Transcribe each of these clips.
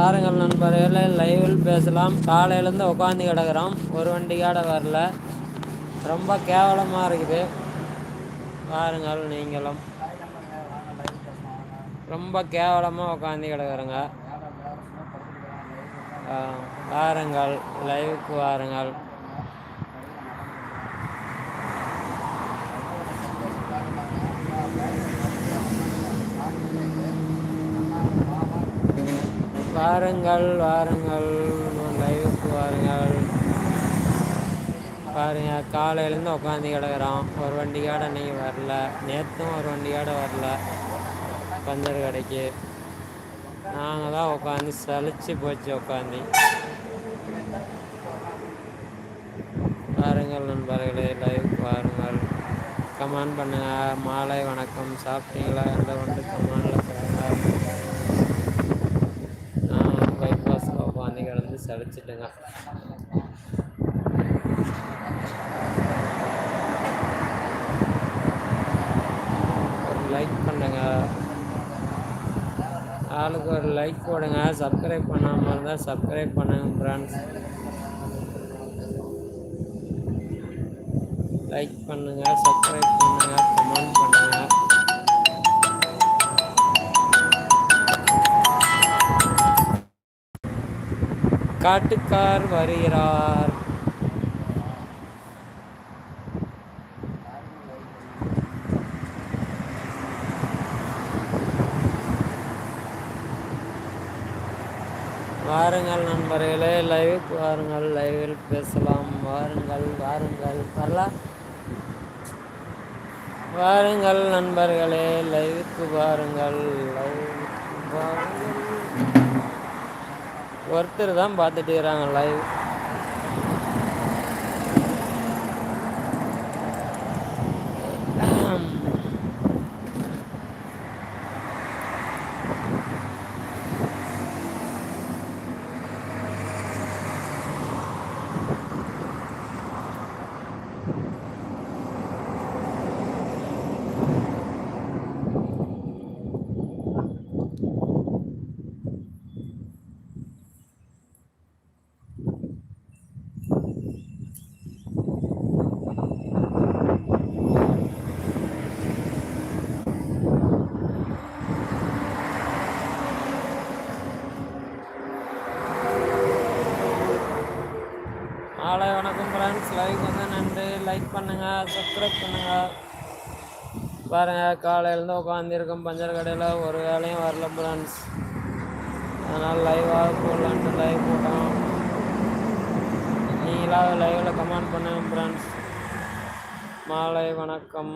பாருங்கள் நண்பர்களே லைவில் பேசலாம். காலையிலேருந்து உட்காந்து கிடக்குறோம். ஒரு வண்டிக்காட வரல. ரொம்ப கேவலமாக இருக்குது. பாருங்கள் நீங்களும். ரொம்ப கேவலமாக உட்காந்து கிடக்குறோங்க. பாருங்கள் வாருங்கள் லைவுக்கு வாருங்கள். வாருங்கள் வாருங்கள் லைவுக்கு வாருங்கள். பாருங்க காலையிலேருந்து உட்காந்து கிடக்குறோம். ஒரு வண்டிக்காட இன்னைக்கு வரல. நேற்றும் ஒரு வண்டிக்காட வரல. பஞ்சர் கடைக்கு. நாங்கள் தான் உட்காந்து சலிச்சு போச்சு உட்காந்து பாருங்கள் நண்பர்களே லைவுக்கு பாருங்கள் கமெண்ட் பண்ணுங்கள் மாலை வணக்கம். சாப்பிட்டீங்களா? என்ற வந்து கமெண்டில் சொல்லுங்க நான் பைபாஸில் உட்காந்து ஒரு லைக் பண்ணுங்க. ஆளுக்கு ஒரு லைக் போடுங்க. சப்ஸ்கிரைப் பண்ணாமல் இருந்தால் சப்ஸ்கிரைப் பண்ணுங்க ஃப்ரெண்ட்ஸ் லைக் பண்ணுங்க சப்ஸ்கிரைப் பண்ணுங்க கமெண்ட் பண்ணுங்க. காட்டுக்கார் வருகிறார். வாருங்கள் நண்பர்களே லைவுக்கு வாருங்கள் லைவில் பேசலாம். வாருங்கள் வாருங்கள் வரலாம் வாருங்கள் நண்பர்களே லைவுக்கு வாருங்கள் லைவுக்கு வாருங்கள். ஒருத்தர் தான் பார்த்துட்டு இருக்கிறாங்க லைவ் மாலை வணக்கம் ஃப்ரெண்ட்ஸ் லைக் வந்து நன்றி லைக் பண்ணுங்கள் சப்ஸ்கிரைப் பண்ணுங்கள் பாருங்கள் காலையிலேருந்து உட்காந்துருக்கோம் பஞ்சர் கடையில் ஒரு வேலையும் வரல ஃப்ரெண்ட்ஸ் அதனால் லைவாக போடலான்ட்டு லைவ் போட்டோம். நீங்களாக லைவில் கமெண்ட் பண்ணுங்கள் ஃப்ரெண்ட்ஸ் மாலை வணக்கம்.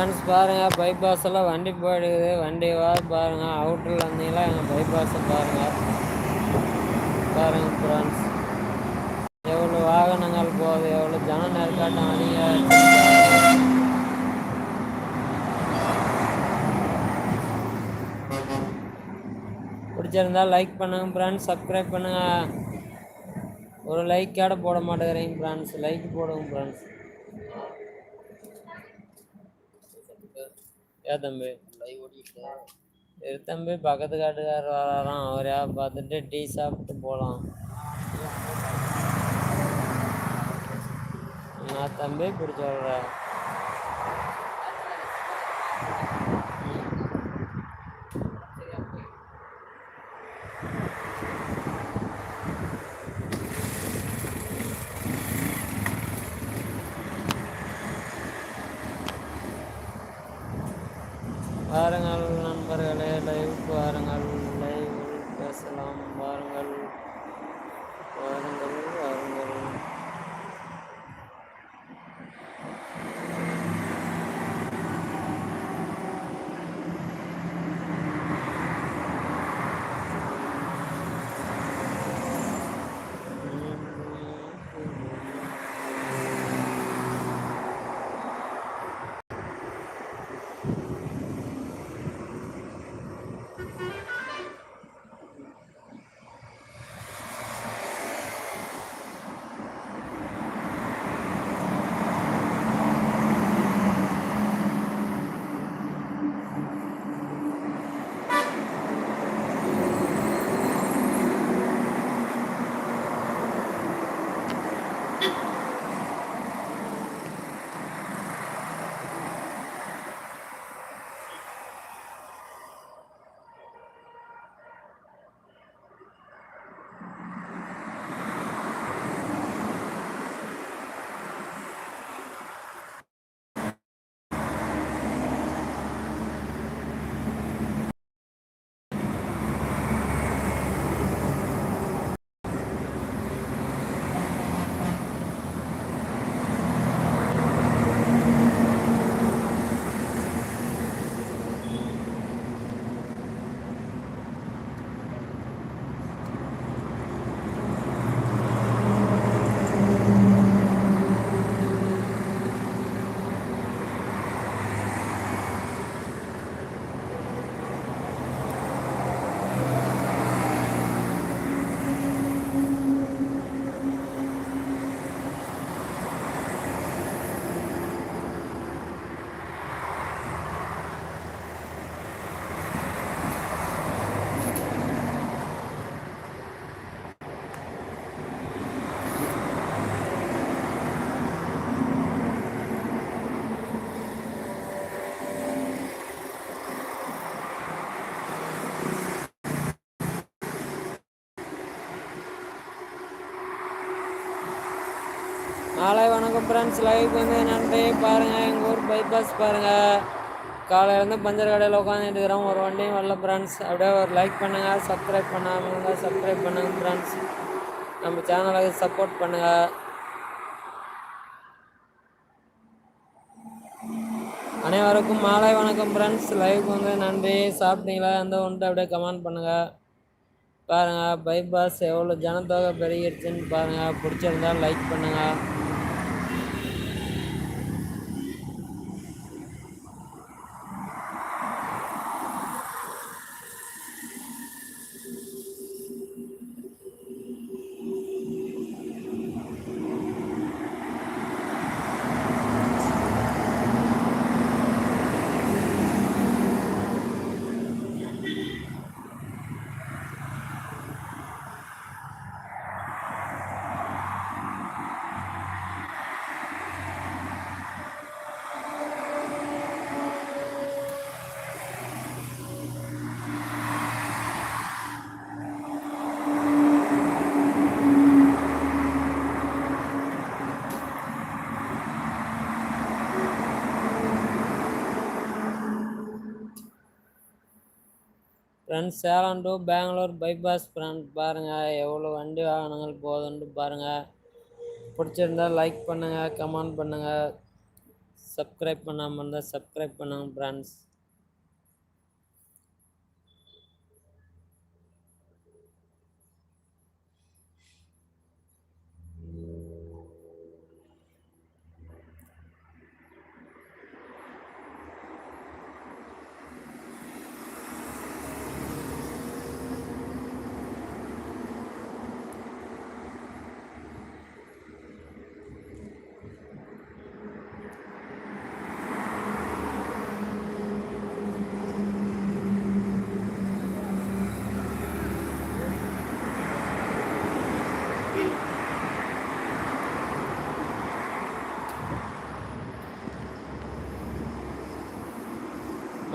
ஃப்ரெண்ட்ஸ் பாருங்கள் பைபாஸ் எல்லாம் வண்டி போயிடுது வண்டி வா பாருங்கள் அவுட்டரில் இருந்தீங்களா? எங்கள் பைபாஸை பாருங்கள் பாருங்கள் ஃப்ரெண்ட்ஸ் எவ்வளோ வாகனங்கள் போகுது எவ்வளோ ஜன நெருக்காட்டம் அதிகம் பிடிச்சிருந்தா லைக் பண்ணுங்க ஃப்ரெண்ட்ஸ் சப்ஸ்கிரைப் பண்ணுங்கள் ஒரு லைக்கோட போட மாட்டேங்கிறீங்க ஃப்ரெண்ட்ஸ் லைக் போடுங்க ஃப்ரெண்ட்ஸ் ஏ தம்பி இரு தம்பி பக்கத்து காட்டுக்காரர் வராராம் அவரையா பார்த்துட்டு டீ சாப்பிட்டு போகலாம். நான் தம்பி இப்படி வாருங்கள் நண்பர்களே லைவுக்கு வாருங்கள் லைவில் பேசலாம். வாருங்கள் வாருங்கள் நாளை மாலை வணக்கம் ஃப்ரெண்ட்ஸ் லைவ் வந்து நன்றி பாருங்கள் எங்கள் ஊர் பைபாஸ் பாருங்கள் காலையிலேருந்து பஞ்சர் கடையில் உட்காந்துட்டு இருக்கிறோம். ஒரு வண்டியும் வரல ஃப்ரெண்ட்ஸ் அப்படியே ஒரு லைக் பண்ணுங்கள் சப்ஸ்கிரைப் பண்ணாமல் சப்ஸ்கிரைப் பண்ணுங்கள் ஃப்ரெண்ட்ஸ் நம்ம சேனலுக்கு சப்போர்ட் பண்ணுங்கள் அனைவருக்கும் மாலை வணக்கம் ஃப்ரெண்ட்ஸ் லைவ் வந்து நன்றி. சாப்பிட்டீங்களா? எந்த ஒன்று அப்படியே கமெண்ட் பண்ணுங்கள் பாருங்கள் பைபாஸ் எவ்வளோ ஜனத்தொகை பெருகிடுச்சுன்னு பாருங்கள் பிடிச்சிருந்தா லைக் பண்ணுங்கள் friends Salem to Bangalore bypass friend பாருங்கள் எவ்வளோ வண்டி வாகனங்கள் போகுதுன்ட்டு பாருங்கள் பிடிச்சிருந்தா லைக் பண்ணுங்கள் கமெண்ட் பண்ணுங்கள் சப்ஸ்கிரைப் பண்ணாமல் இருந்தால் சப்ஸ்கிரைப் பண்ணுங்கள் ஃப்ரெண்ட்ஸ்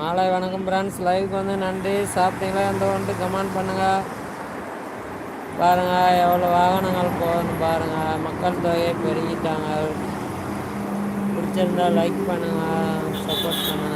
மாலை வணக்கம் ஃப்ரெண்ட்ஸ் லைவுக்கு வந்து நன்றி. சாப்பிட்டீங்களா எந்த ஒன்று? கமெண்ட் பண்ணுங்கள் பாருங்கள் எவ்வளோ வாகனங்கள் போகணும் பாருங்கள் மக்கள் தொகையை பெருகிட்டாங்க. பிடிச்சிருந்தா லைக் பண்ணுங்கள் சப்போர்ட் பண்ணுங்கள்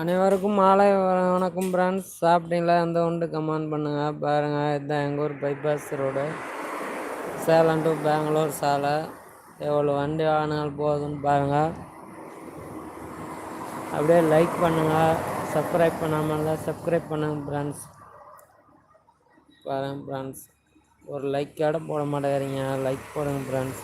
அனைவருக்கும் மாலை வணக்கம் ஃப்ரெண்ட்ஸ் சாப்பிட்டீங்களா? அந்த ஒன்று கமெண்ட் பண்ணுங்கள் பாருங்கள் இதுதான் எங்கள் ஊர் bypass road Salem to Bangalore சாலை. எவ்வளோ வண்டி வாகனங்கள் போகுதுன்னு பாருங்கள் அப்படியே லைக் பண்ணுங்கள் சப்ஸ்கிரைப் பண்ணாமல் சப்ஸ்கிரைப் பண்ணுங்கள் ஃப்ரெண்ட்ஸ் பாருங்கள் ஃப்ரெண்ட்ஸ் ஒரு லைக்கோட போட மாட்டேங்கிறீங்க. லைக் போடுங்க ஃப்ரெண்ட்ஸ்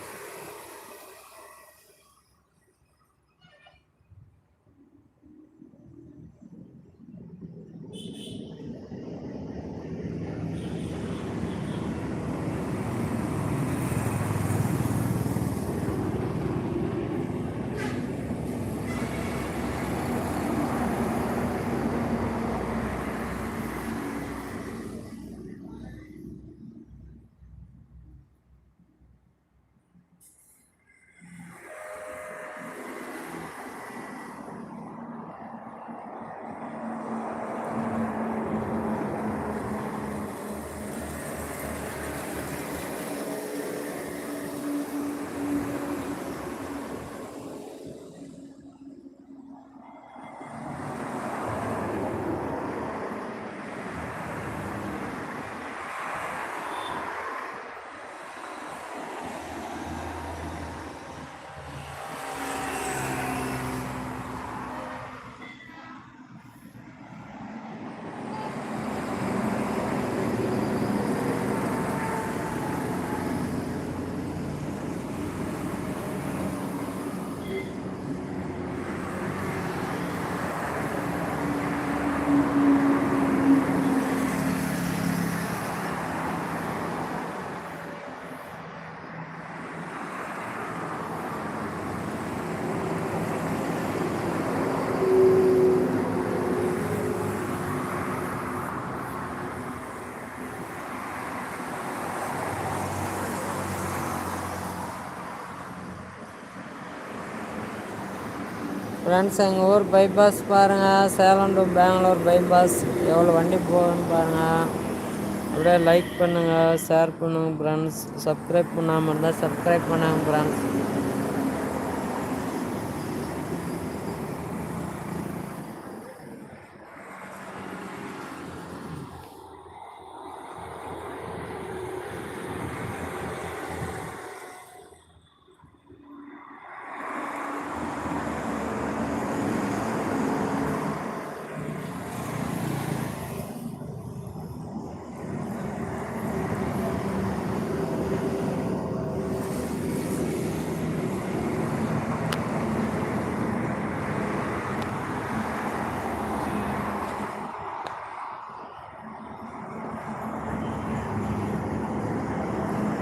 ஃப்ரெண்ட்ஸ் எங்கள் ஊர் பைபாஸ் பாருங்கள் சேலம் டு பெங்களூர் பைபாஸ் எவ்வளோ வண்டி போகுதுன்னு பாருங்கள் அப்படியே லைக் பண்ணுங்கள் ஷேர் பண்ணுங்கள் ஃப்ரெண்ட்ஸ் சப்ஸ்கிரைப் பண்ணாமல் இருந்தால் சப்ஸ்கிரைப் பண்ணாங்க ஃப்ரெண்ட்ஸ்